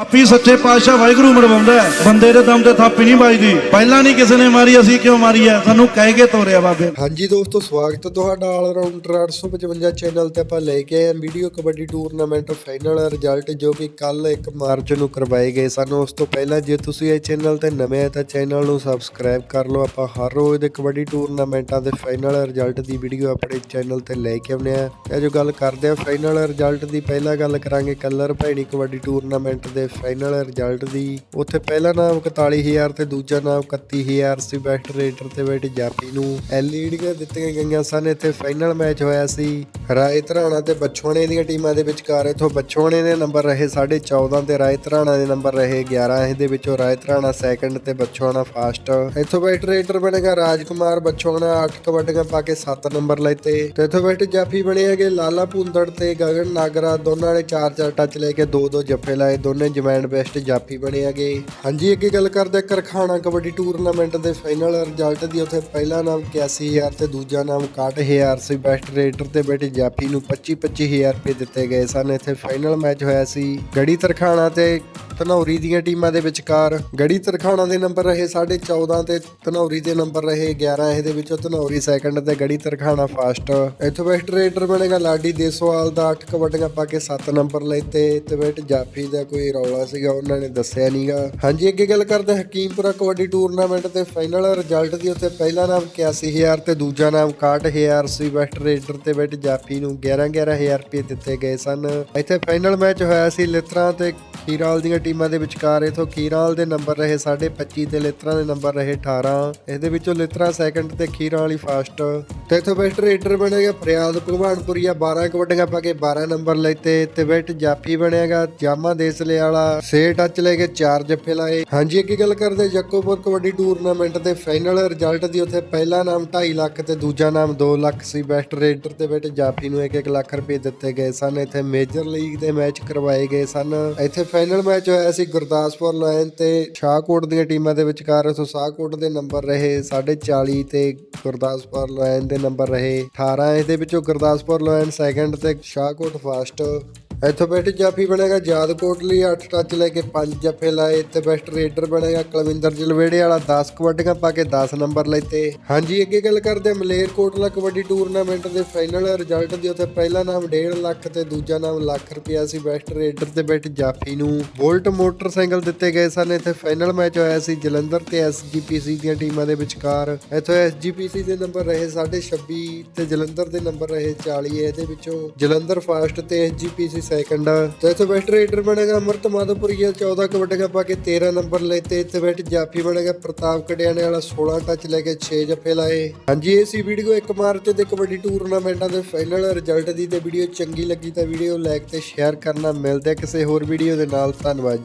ਆਪੀ ਸੱਚੇ ਪਾਤਸ਼ਾਹ ਵਾਹਿਗੁਰੂ ਮਰਵਾਉਂਦਾ ਬੰਦੇ ਦੇ ਦਮ ਤੇ ਥਾਪੀ ਨਹੀਂ ਵੱਜਦੀ। ਪਹਿਲਾਂ ਨਹੀਂ ਕਿਸੇ ਨੇ ਮਾਰੀ, ਅਸੀਂ ਕਿਉਂ ਮਾਰੀ ਹੈ? ਸਾਨੂੰ ਕਹਿ ਕੇ ਤੋਰਿਆ ਬਾਬੇ। ਹਾਂਜੀ ਦੋਸਤੋ, ਸਵਾਗਤ ਹੈ ਤੁਹਾਡਾ ਆਲ ਰਾਊਂਡਰ 855 ਚੈਨਲ ਤੇ ਆਪਾਂ ਲੈ ਕੇ ਆਏ ਹਾਂ video kabaddi tournament final result ਜੋ ਕਿ ਕੱਲ 1 ਮਾਰਚ ਨੂੰ ਕਰਵਾਏ ਗਏ ਸਨ। ਉਸ ਤੋਂ ਪਹਿਲਾਂ ਜੇ ਤੁਸੀਂ ਇਹ ਚੈਨਲ ਤੇ ਨਵੇਂ ਆ ਤਾਂ ਚੈਨਲ ਨੂੰ ਸਬਸਕ੍ਰਾਈਬ ਕਰ ਲਓ। ਆਪਾਂ ਹਰ ਰੋਜ਼ ਦੇ ਕਬੱਡੀ ਟੂਰਨਾਮੈਂਟਾਂ ਦੇ ਫਾਈਨਲ ਰਿਜ਼ਲਟ ਦੀ ਵੀਡੀਓ ਆਪਣੇ ਚੈਨਲ ਤੇ ਲੈ ਕੇ ਆਉਂਦੇ ਆ ਇਹ ਜੋ ਗੱਲ ਕਰਦੇ ਆ ਫਾਈਨਲ ਰਿਜ਼ਲਟ ਦੀ ਪਹਿਲਾਂ ਗੱਲ ਕਰਾਂਗੇ। ਕਲਰ ਭੈਣੀ ਕਬੱਡੀ ਟੂਰਨਾਮੈਂਟ ਦੇ ਫਾਈਨਲ ਰਿਜ਼ਲਟ ਦੀ। ਉੱਥੇ ਪਹਿਲਾ ਨਾਮ 41000 ਤੇ ਦੂਜਾ ਨਾਮ 31000 ਸੀ ਬੈਸਟ ਰੇਟਰ ਤੇ ਬੈਠ ਜਾਪੀ ਨੂੰ। ਐਲਈਡੀਆਂ ਦਿੱਤੀਆਂ ਗਈਆਂ ਸਨ। ਇੱਥੇ ਫਾਈਨਲ ਮੈਚ ਹੋਇਆ ਸੀ। ਰਾਏ ਧਰਾਣਾ ਤੇ ਬਛੋਣੇ ਦੀਆਂ ਟੀਮਾਂ ਦੇ ਵਿਚਕਾਰ ਇਥੋਂ ਬਛੋਣੇ ਦੇ ਨੰਬਰ ਰਹੇ 14.5 ਤੇ ਰਾਏ ਧਰਾਣਾ ਦੇ ਨੰਬਰ ਰਹੇ 11 ਇਹਦੇ ਵਿੱਚੋਂ ਰਾਏ ਧਰਾਣਾ ਸੈਕੰਡ ਤੇ ਬਛੋਣਾ ਫਾਸਟ ਇਥੋਂ ਬੈਠ ਰੇਟਰ ਬਣੇਗਾ ਰਾਜਕੁਮਾਰ, ਬਛੋਣਾ 8 ਕਬੱਡੀਆਂ ਪਾ ਕੇ 7 ਨੰਬਰ ਲੈਤੇ ਤੇ ਇਥੋਂ ਬੈਠ ਜਾਫੀ ਬਣੇ ਹੈਗੇ ਲਾਲਾ ਭੁੰਦੜ ਤੇ ਗਗਨ ਨਾਗਰਾ। ਦੋਨਾਂ ਨੇ 4-4 ਟੱਚ ਲੈ ਕੇ 2-2 ਜੱਫੇ ਲਾਏ, ਦੋਨੇ ਜਮੈਂਡ ਬੈਸਟ ਜਾਫੀ ਬਣੇ ਹੈਗੇ। ਹਾਂਜੀ, ਅੱਗੇ ਗੱਲ ਕਰਦੇ ਕਰਖਾਣਾ ਕਬੱਡੀ ਟੂਰਨਾਮੈਂਟ ਦੇ ਫਾਈਨਲ ਰਿਜ਼ਲਟ ਦੀ। ਉੱਥੇ ਪਹਿਲਾ ਨਾਮ 81000 ਤੇ ਦੂਜਾ ਨਾਮ 61000 ਸੀ। ਬੈਸਟ ਰੇਟਰ ਤੇ ਬੈਠੇ ਜਾਫੀ ਨੂੰ 25-25000 ਰੁਪਏ ਦਿੱਤੇ ਗਏ ਸਨ। ਇੱਥੇ ਫਾਈਨਲ ਮੈਚ ਹੋਇਆ ਸੀ ਗੜੀ ਤਰਖਾਣਾ ਤੇ ਧਨੌਰੀ ਦੀਆਂ ਟੀਮਾਂ ਦੇ ਵਿਚਕਾਰ। ਗੜੀ ਤਰਖਾਣਾ ਦੇ ਨੰਬਰ ਰਹੇ 14.5 ਤੇ ਧਨੌਰੀ ਦੇ ਨੰਬਰ ਰਹੇ 11 ਇਹਦੇ ਵਿੱਚੋਂ ਧਨੌਰੀ ਸੈਕੰਡ ਤੇ ਗੜੀ ਤਰਖਾਣਾ ਫਾਸਟ ਇੱਥੋਂ ਬੈਸਟ ਰੇਟਰ ਬਣੇਗਾ ਲਾਡੀ ਦੇਸਵਾਲ ਦਾ। 8 ਕਬੱਡੀਆਂ ਪਾ ਕੇ 7 ਨੰਬਰ ਲੈਤੇ ਤੇ ਬੈਟ ਜਾਫੀ ਦਾ ਕੋਈ ਰੌਲਾ ਸੀਗਾ, ਉਹਨਾਂ ਨੇ ਦੱਸਿਆ ਨਹੀਂਗਾ ਹਾਂਜੀ, ਅੱਗੇ ਗੱਲ ਕਰਦੇ ਹਕੀਮਪੁਰਾ ਕਬੱਡੀ ਟੂਰਨਾਮੈਂਟ ਤੇ ਫਾਈਨਲ ਰਿਜ਼ਲਟ ਦੀ। ਉੱਥੇ ਪਹਿਲਾ ਨਾਮ 81000 ਤੇ ਦੂਜਾ ਨਾਮ 61000 ਸੀ। ਬੈਸਟ ਰੇਟਰ ਤੇ ਬੈਟ ਜਾਫੀ ਨੂੰ 11 11000 ਰੁਪਏ ਦਿੱਤੇ ਗਏ ਸਨ। ਇੱਥੇ ਫਾਈਨਲ ਮੈਚ ਹੋਇਆ ਸੀ ਲਿਤਰਾ ਤੇ ਖੀਰਾਲ ਦੀਆਂ ਟੀਮਾਂ ਦੇ ਵਿਚਕਾਰ। ਇਥੋਂ ਖੀਰਾਲ ਦੇ ਨੰਬਰ ਰਹੇ 25 ਤੇ ਲਿਤਰਾ ਦੇ ਨੰਬਰ ਰਹੇ 18 ਇਹਦੇ ਵਿੱਚੋਂ ਲਿਤਰਾ ਸੈਕੰਡ ਤੇ ਖੀਰਾਂ ਵਾਲੀ ਫਾਸਟ ਤੇ ਇਥੋਂ ਬੈਸਟ ਰੇਡਰ ਬਣੇਗਾ ਫਰਿਆਦ ਭਗਵਾਨਪੁਰੀਆ। 12 ਕਬੱਡੀਆਂ ਪਾ ਕੇ 12 ਨੰਬਰ ਲੈਤੇ ਤੇ ਬੈਟ ਜਾਫੀ ਬਣੇਗਾ ਜਾਮਾ ਦੇਸਲੇ ਵਾਲਾ 6 ਟੱਚ ਲੈ ਕੇ 4 ਜੱਫੇ ਲਾਏ। ਹਾਂਜੀ, ਅੱਗੇ ਗੱਲ ਕਰਦੇ ਜੱਕੋਪੁਰ ਕਬੱਡੀ ਟੂਰਨਾਮੈਂਟ ਦੇ ਫਾਈਨਲ ਰਿਜ਼ਲਟ ਦੀ। ਉੱਥੇ ਪਹਿਲਾ ਨਾਮ 2.5 ਲੱਖ ਤੇ ਦੂਜਾ ਨਾਮ 2 ਲੱਖ ਸੀ। ਬੈਸਟ ਰੇਡਰ ਤੇ ਬੈਟ ਜਾਫੀ ਨੂੰ 1-1 ਲੱਖ ਰੁਪਏ ਦਿੱਤੇ ਗਏ ਸਨ। ਇੱਥੇ ਮੇਜਰ ਲੀਗ ਦੇ ਮੈਚ ਕਰਵਾਏ ਗਏ ਸਨ। ਇੱਥੇ ਫਾਈਨਲ ਮੈਚ ਹੋਇਆ ਸੀ ਗੁਰਦਾਸਪੁਰ ਲਾਇਨ ਤੇ ਸ਼ਾਹਕੋਟ ਦੀਆਂ ਟੀਮਾਂ ਦੇ ਵਿਚਕਾਰ। ਉਥੋਂ ਸ਼ਾਹਕੋਟ ਦੇ ਨੰਬਰ ਰਹੇ 40.5 ਤੇ ਗੁਰਦਾਸਪੁਰ ਲਾਇਨ ਦੇ ਨੰਬਰ ਰਹੇ 18 ਇਹਦੇ ਵਿੱਚੋਂ ਗੁਰਦਾਸਪੁਰ ਲਾਇਨ ਸੈਕੰਡ ਤੇ ਸ਼ਾਹਕੋਟ ਫਾਸਟ ਇੱਥੋਂ ਬੈਠ ਜਾਫੀ ਬਣੇਗਾ ਯਾਦ ਕੋਟਲੀ 8 ਟੱਚ ਲੈ ਕੇ 5 ਜੱਫੇ ਲਾਏ। ਤੇ ਬੈਸਟ ਰੇਡਰ ਬਣੇਗਾ ਕੁਲਵਿੰਦਰ ਜਲਵੇੜੇ ਵਾਲਾ 10 ਕਬੱਡੀਆਂ ਪਾ ਕੇ 10 ਨੰਬਰ ਲੈਤੇ ਹਾਂਜੀ, ਅੱਗੇ ਗੱਲ ਕਰਦੇ ਹਾਂ ਮਲੇਰਕੋਟਲਾ ਕਬੱਡੀ ਟੂਰਨਾਮੈਂਟ ਦੇ ਫਾਈਨਲ ਰਿਜ਼ਲਟ ਦੀ। ਉੱਥੇ ਪਹਿਲਾ ਨਾਮ 1.5 ਲੱਖ ਤੇ ਦੂਜਾ ਨਾਮ ਲੱਖ ਰੁਪਿਆ ਸੀ ਬੈਸਟ ਰੇਡਰ ਤੇ ਬੈਠ ਜਾਫੀ ਨੂੰ। ਬੋਲਟ ਮੋਟਰਸਾਈਕਲ ਦਿੱਤੇ ਗਏ ਸਨ। ਇੱਥੇ ਫਾਈਨਲ ਮੈਚ ਹੋਇਆ ਸੀ ਜਲੰਧਰ ਤੇ ਐਸਜੀਪੀਸੀ ਦੀਆਂ ਟੀਮਾਂ ਦੇ ਵਿਚਕਾਰ। ਇੱਥੋਂ ਐਸਜੀਪੀਸੀ ਦੇ ਨੰਬਰ ਰਹੇ 26 ਤੇ ਜਲੰਧਰ ਦੇ ਨੰਬਰ ਰਹੇ 40 ਇਹਦੇ ਵਿੱਚੋਂ ਜਲੰਧਰ ਫਾਸਟ ਤੇ ਐਸਜੀਪੀਸੀ ਸੈਕੰਡ ਤੇ ਇੱਥੇ ਬੈਸਟ ਰੇਡਰ ਬਣੇਗਾ ਅਮਰਤ ਮਾਧੋਪੁਰੀਆ 14 ਕਬੱਡੀਆਂ ਪਾ ਕੇ 13 ਨੰਬਰ ਲੈਤੇ ਇੱਥੇ ਬੈਠ ਜਾਫੀ ਬਣੇਗਾ ਪ੍ਰਤਾਪ ਕੜਿਆਣੇ ਵਾਲਾ 16 ਟੱਚ ਲੈ ਕੇ 6 ਜੱਫੇ ਲਾਏ। ਹਾਂਜੀ, ਇਹ ਸੀ ਵੀਡੀਓ 1 ਮਾਰਚ ਦੇ ਕਬੱਡੀ ਟੂਰਨਾਮੈਂਟਾਂ ਦੇ ਫਾਈਨਲ ਰਿਜ਼ਲਟ ਦੀ ਤੇ ਵੀਡੀਓ ਚੰਗੀ ਲੱਗੀ ਤਾਂ ਵੀਡੀਓ ਲਾਈਕ ਤੇ ਸ਼ੇਅਰ ਕਰਨਾ। ਮਿਲਦੇ ਕਿਸੇ ਹੋਰ ਵੀਡੀਓ ਦੇ ਨਾਲ। ਧੰਨਵਾਦ ਜੀ।